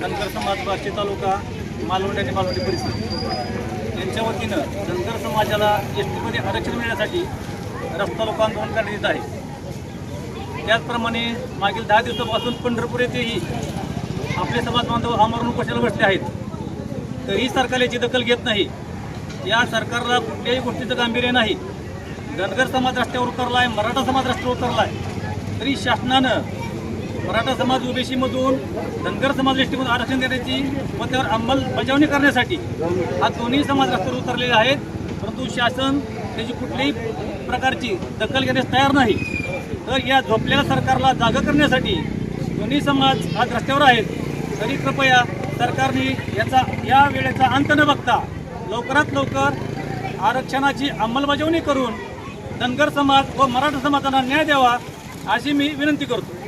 धनगर समाज बार्शी तालुका मालवण आणि मालवंडी परिसर. यांच्या वतीनं धनगर समाजाला एस टीमध्ये आरक्षण मिळण्यासाठी रस्ता लोक आंदोलन करण्यात येत आहे. त्याचप्रमाणे मागील दहा दिवसापासून पंढरपूर येथेही आपले समाज बांधव आमरण उपोषणाला बसले आहेत. तरीही सरकार याची दखल घेत नाही. या सरकारला कुठल्याही गोष्टीचं गांभीर्य नाही. धनगर समाज रस्त्यावर उतरला आहे मराठा समाज रस्त्यावर उतरला आहे तरी शासनानं मराठा समाज ओबीसीमधून धनगर समाज एसटीमधून आरक्षण देण्याची व त्यावर अंमलबजावणी करण्यासाठी हा दोन्ही समाज रस्त्यावर उतरलेले आहेत. परंतु शासन त्याची कुठल्याही प्रकारची दखल घेण्यास तयार नाही. तर या झोपलेल्या सरकारला जागा करण्यासाठी दोन्ही समाज आज रस्त्यावर आहेत. तरी कृपया सरकारने याचा या वेळेचा अंत न बघता लवकरात लवकर आरक्षणाची अंमलबजावणी करून धनगर समाज व मराठा समाजाला न्याय द्यावा अशी मी विनंती करतो.